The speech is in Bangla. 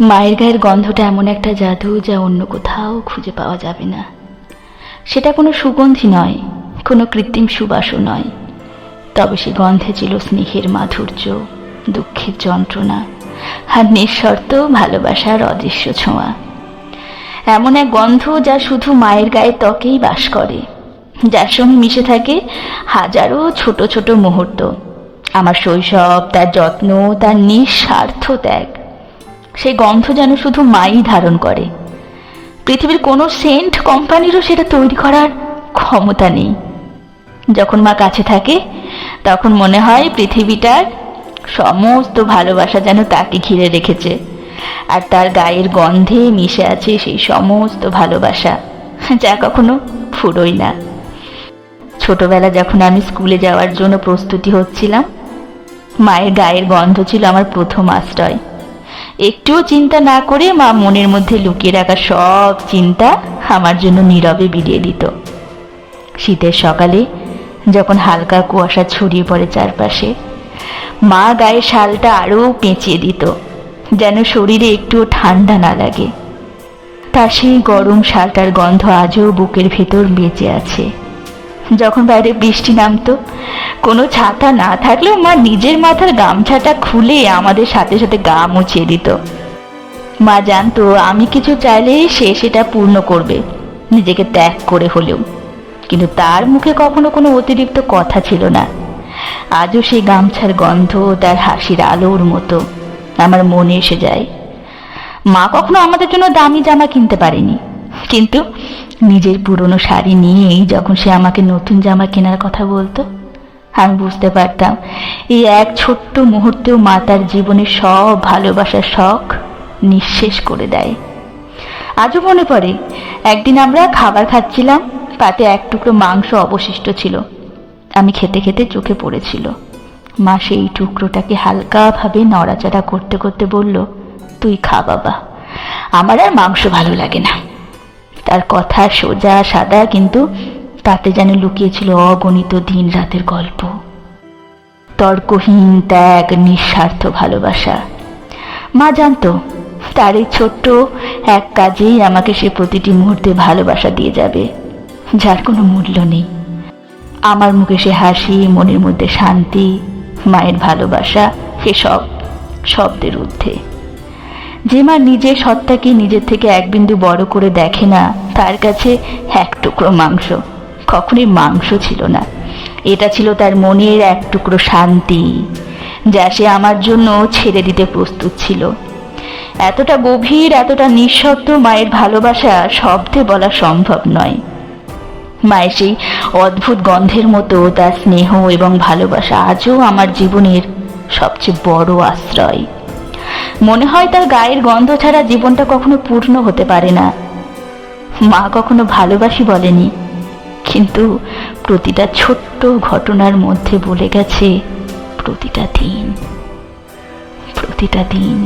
মায়ের গায়ের গন্ধটা এমন একটা জাদু যা অন্য কোথাও খুঁজে পাওয়া যাবে না। সেটা কোনো সুগন্ধি নয়, কোনো কৃত্রিম সুবাসও নয়। তবে সে গন্ধে ছিল স্নেহের মাধুর্য, দুঃখের যন্ত্রণা, আর নিঃশর্ত ভালোবাসার অদৃশ্য ছোঁয়া। এমন এক গন্ধ যা শুধু মায়ের গায়ে ত্বকেই বাস করে, যার সঙ্গে মিশে থাকে হাজারো ছোট ছোট মুহূর্ত। আমার শৈশব, তার যত্ন, তার নিঃস্বার্থ ত্যাগ সেই গন্ধ যেন শুধু মাই ধারণ করে। পৃথিবীর কোনো সেন্ট কোম্পানিরও সেটা তৈরি করার ক্ষমতা নেই। যখন মা কাছে থাকে, তখন মনে হয় পৃথিবীটার সমস্ত ভালোবাসা যেন তাকে ঘিরে রেখেছে, আর তার গায়ের গন্ধে মিশে আছে সেই সমস্ত ভালোবাসা, যা কখনো ফুরোই না। ছোটবেলা যখন আমি স্কুলে যাওয়ার জন্য প্রস্তুতি হচ্ছিলাম, মায়ের গায়ের গন্ধ ছিল আমার প্রথম আশ্রয়। একটুও চিন্তা না করে মা মনের মধ্যে লুকিয়ে রাখা সব চিন্তা আমার জন্য নীরবে বিলিয়ে দিত। শীতের সকালে যখন হালকা কুয়াশা ছড়িয়ে পড়ে চারপাশে, মা গায়ে শালটা আরও পেঁচিয়ে দিত, যেন শরীরে একটুও ঠান্ডা না লাগে। তার সেই গরম শালটার গন্ধ আজও বুকের ভেতর বেঁচে আছে। যখন বাইরে বৃষ্টি নামতো, কোনো ছাতা না থাকলেও মা নিজের মাথার গামছাটা খুলে আমাদের সাথে সাথে গা মুছিয়ে দিত। মা জানতো, আমি কিছু চাইলে সে সেটা পূর্ণ করবে, নিজেকে ত্যাগ করে হলেও। কিন্তু তার মুখে কখনো কোনো অতিরিক্ত কথা ছিল না। আজও সেই গামছার গন্ধ, তার হাসির আলোর মতো আমার মনে এসে যায়। মা কখনো আমাদের জন্য দামি জামা কিনতে পারেনি, কিন্তু নিজের পুরনো শাড়ি নিয়েই যখন সে আমাকে নতুন জামা কেনার কথা বলতো, আমি বুঝতে পারতাম এই এক ছোট্ট মুহূর্তেও মা তার জীবনের সব ভালোবাসার শখ নিঃশেষ করে দেয়। আজও মনে পড়ে, একদিন আমরা খাবার খাচ্ছিলাম, তাতে এক টুকরো মাংস অবশিষ্ট ছিল। আমি খেতে খেতে চোখে পড়েছিল। মা সেই টুকরোটাকে হালকাভাবে নড়াচড়া করতে করতে বলল, তুই খা বাবা, আমার আর মাংস ভালো লাগে না। তার কথা সোজা, সাদা, কিন্তু তাতে যেন লুকিয়েছিল অগণিত দিন রাতের গল্প। তর্কহীন ত্যাগ, নিঃস্বার্থ ভালোবাসা। মা জানতো, তার এই ছোট্ট এক কাজেই আমাকে সে প্রতিটি মুহূর্তে ভালোবাসা দিয়ে যাবে, যার কোনো মূল্য নেই। আমার মুখে সে হাসি, মনের মধ্যে শান্তি, মায়ের ভালোবাসা, এসব শব্দের ঊর্ধ্বে। যে মা নিজের সত্তাকে নিজের থেকে এক বিন্দু বড় করে দেখে না, তার কাছে এক টুকরো মাংস। কখনই মাংস ছিল না। এটা ছিল তার মনের এক টুকরো শান্তি, যা সে আমার জন্য ছেড়ে দিতে প্রস্তুত ছিল। এতটা গভীর, এতটা নিঃশব্দ মায়ের ভালোবাসা শব্দে বলা সম্ভব নয়। মায়ের সেই অদ্ভুত গন্ধের মতো, তার স্নেহ এবং ভালোবাসা আজও আমার জীবনের সবচেয়ে বড় আশ্রয়। মনে হয় তার গায়ের গন্ধ ছাড়া জীবনটা কখনো পূর্ণ হতে পারে না। মা কখনো ভালোবাসি বলেনি, কিন্তু প্রতিটা ছোট্ট ঘটনার মধ্যে বলে গেছে, প্রতিটা দিন প্রতিটা দিন।